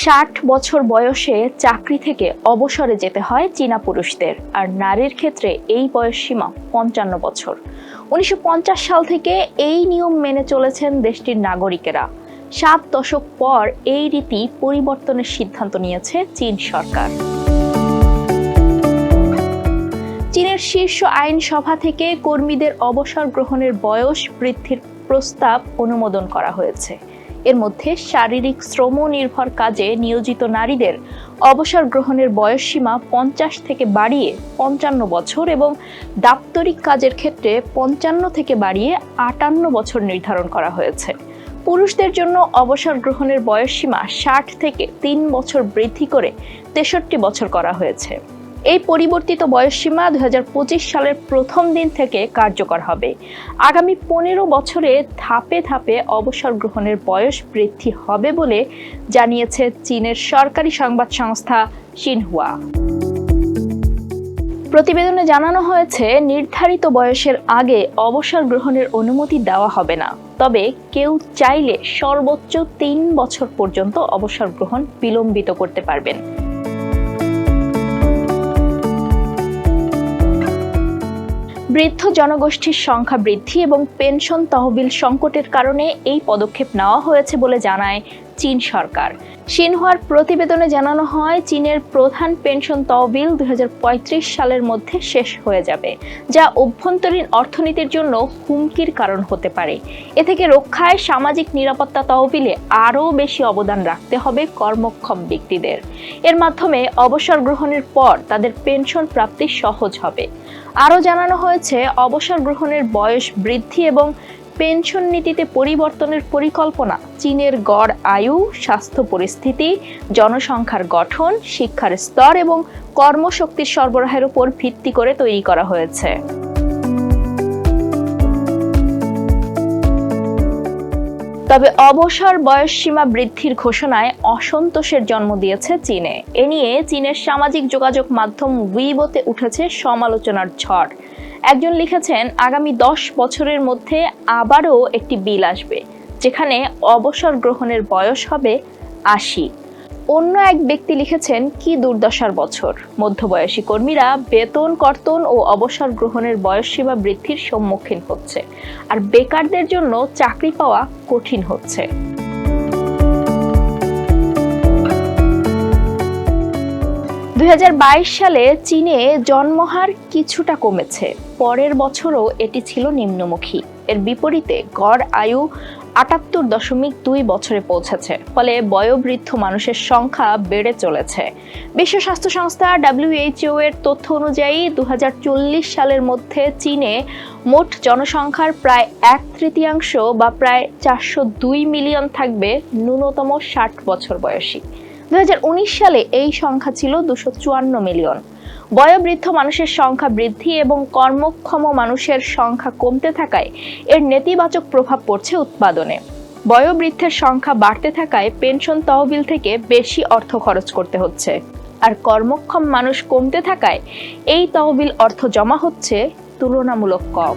ষাট বছর বয়সে চাকরি থেকে অবসরে যেতে হয় চীনা পুরুষদের, আর নারীর ক্ষেত্রে এই বয়স সীমা পঞ্চান্ন বছর। উনিশশো পঞ্চাশ সাল থেকে এই নিয়ম মেনে চলেছেন দেশটির নাগরিকেরা। সাত দশক পর এই রীতি পরিবর্তনের সিদ্ধান্ত নিয়েছে চীন সরকার। চীনের শীর্ষ আইনসভা থেকে কর্মীদের অবসর গ্রহণের বয়স বৃদ্ধির প্রস্তাব অনুমোদন করা হয়েছে। এর মধ্যে শারীরিক শ্রম নির্ভর কাজে নিয়োজিত নারীদের অবসর গ্রহণের বয়সসীমা পঞ্চাশ থেকে বাড়িয়ে পঞ্চান্ন বছর এবং দাপ্তরিক কাজের ক্ষেত্রে পঞ্চান্ন থেকে বাড়িয়ে আটান্ন বছর নির্ধারণ করা হয়েছে। পুরুষদের জন্য অবসর গ্রহণের বয়সসীমা ষাট থেকে তিন বছর বৃদ্ধি করে তেষট্টি বছর করা হয়েছে। এই পরিবর্তিত বয়সসীমা দুই হাজার পঁচিশ সালের প্রথম দিন থেকে কার্যকর হবে। আগামী পনেরো বছরে ধাপে ধাপে অবসর গ্রহণের বয়স বৃদ্ধি হবে বলে জানিয়েছে চীনের সরকারি সংবাদ সংস্থা সিনহুয়া প্রতিবেদনে জানানো হয়েছে, নির্ধারিত বয়সের আগে অবসর গ্রহণের অনুমতি দেওয়া হবে না। তবে কেউ চাইলে সর্বোচ্চ তিন বছর পর্যন্ত অবসর গ্রহণ বিলম্বিত করতে পারবেন। বৃদ্ধ জনগোষ্ঠীর সংখ্যা বৃদ্ধি এবং পেনশন তহবিল সংকটের কারণে এই পদক্ষেপ নেওয়া হয়েছে বলে জানায় চীন সরকার। সিনহুয়ার প্রতিবেদনে জানানো হয়, চীনের প্রধান পেনশন তহবিল দুই হাজার পঁয়ত্রিশ সালের মধ্যে শেষ হয়ে যাবে, যা অভ্যন্তরীণ অর্থনীতির জন্য হুমকির কারণ হতে পারে। এ থেকে রক্ষায় সামাজিক নিরাপত্তা তহবিলে আরও বেশি অবদান রাখতে হবে কর্মক্ষম ব্যক্তিদের। এর মাধ্যমে অবসর গ্রহণের পর তাদের পেনশন প্রাপ্তি সহজ হবে। আরও জানানো হয়েছে, অবসর গ্রহণের বয়স বৃদ্ধি এবং পেনশন নীতিতে পরিবর্তনের পরিকল্পনা, চীনের গড় আয়ু, স্বাস্থ্য পরিস্থিতি, জনসংখ্যার গঠন, শিক্ষার স্তর এবং কর্মশক্তির সরবরাহের উপর ভিত্তি করে তৈরি করা হয়েছে। তবে অবসর বয়স সীমা বৃদ্ধির ঘোষণায় অসন্তোষের জন্ম দিয়েছে চীনে। এ নিয়ে চীনের সামাজিক যোগাযোগ মাধ্যম উইবোতে উঠেছে সমালোচনার ঝড়। একজন লিখেছেন, আগামী দশ বছরের মধ্যে আবারও একটি বিল আসবে, যেখানে অবসর গ্রহণের বয়স হবে আশি। অন্য এক ব্যক্তি লিখেছেন, কি দুর্দশার বছর। মধ্যবয়সী কর্মীরা বেতন, কর্তন ও অবসর গ্রহণের বয়সসীমা বৃদ্ধির সম্মুখীন হচ্ছে, আর বেকারদের জন্য চাকরি পাওয়া কঠিন হচ্ছে। দুই হাজার বাইশ সালে চীনে জন্মহার কিছুটা কমেছে। পরের বছরও এটি ছিল নিম্নমুখী। এর বিপরীতে গড় আয়ু আটাত্তর দশমিক দুই বছরে পৌঁছেছে। ফলে বয়োবৃদ্ধ মানুষের সংখ্যা বেড়ে চলেছে। বিশ্ব স্বাস্থ্য সংস্থা ডাব্লিউএইচও এর তথ্য অনুযায়ী দু হাজার চল্লিশ সালের মধ্যে চীনে মোট জনসংখ্যার প্রায় এক তৃতীয়াংশ বা প্রায় চারশো দুই মিলিয়ন থাকবে ন্যূনতম ষাট বছর বয়সী। উনিশ সালে এই সংখ্যা ছিল দুশো চুয়ান্ন মিলিয়ন। বয়োবৃদ্ধ মানুষের সংখ্যা বৃদ্ধি এবং কর্মক্ষম মানুষের সংখ্যা কমতে থাকায় এর নেতিবাচক প্রভাব পড়ছে উৎপাদনে। বয়োবৃদ্ধের সংখ্যা বাড়তে থাকায় পেনশন তহবিল থেকে বেশি অর্থ খরচ করতে হচ্ছে। আর কর্মক্ষম মানুষ কমতে থাকায় এই তহবিল অর্থ জমা হচ্ছে তুলনামূলক কম।